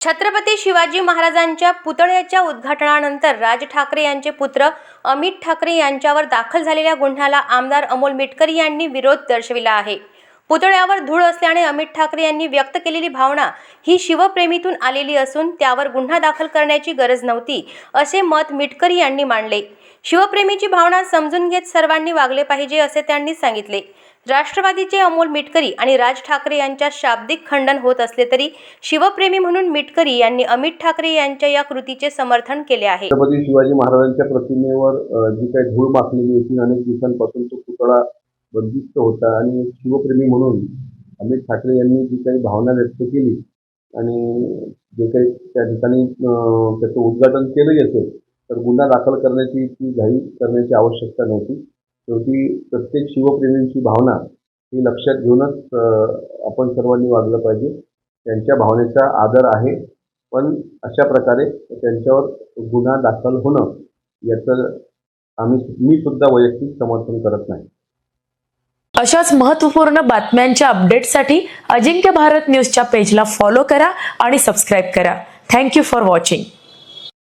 छत्रपती शिवाजी महाराजांच्या पुतळ्याच्या उद्घाटनानंतर राज ठाकरे यांचे पुत्र अमित ठाकरे यांच्यावर दाखल झालेल्या गुन्ह्याला आमदार अमोल मिटकरी यांनी विरोध दर्शविला आहे. पुतळ्यावर धूळ असल्याने अमित ठाकरे यांनी व्यक्त केलेली भावना ही शिवप्रेमीतून आलेली असून त्यावर गुन्हा दाखल करण्याची गरज नव्हती असे मत मिटकरी यांनी मांडले शिवप्रेमीची भावना समजून घेत सर्वांनी वागले पाहिजे असे त्यांनी सांगितले. राष्ट्रवादीचे अमोल मिटकरी आणि राज ठाकरे यांच्या शाब्दिक खंडन होत असले तरी शिवप्रेमी म्हणून मिटकरी यांनी अमित ठाकरे यांच्या या कृतीचे समर्थन केले आहे. छत्रपती शिवाजी महाराजांच्या प्रतिमेवर जी काही धूळ माखलेली होती अनेक दिवसांपासून तो पुतळा बंदिस्त होता आणि शिवप्रेमी म्हणून अमित ठाकरे यांनी जी काही भावना व्यक्त केली आणि जे काही त्या ठिकाणी त्याचं उद्घाटन केलंही असेल तर गुन्हा दाखल करण्याची ती घाई करण्याची आवश्यकता नव्हती. शेवटी प्रत्येक शिवप्रेमींची भावना ही लक्षात घेऊनच आपण सर्वांनी वागलं पाहिजे. त्यांच्या भावनेचा आदर आहे. पण अशा प्रकारे त्यांच्यावर गुन्हा दाखल होणं याचं आम्ही मी सुद्धा वैयक्तिक समर्थन करत नाही. अशाच महत्त्वपूर्ण बातम्यांच्या अपडेटसाठी अजिंक्य भारत न्यूजच्या पेजला फॉलो करा आणि सबस्क्राईब करा. Thank you for watching.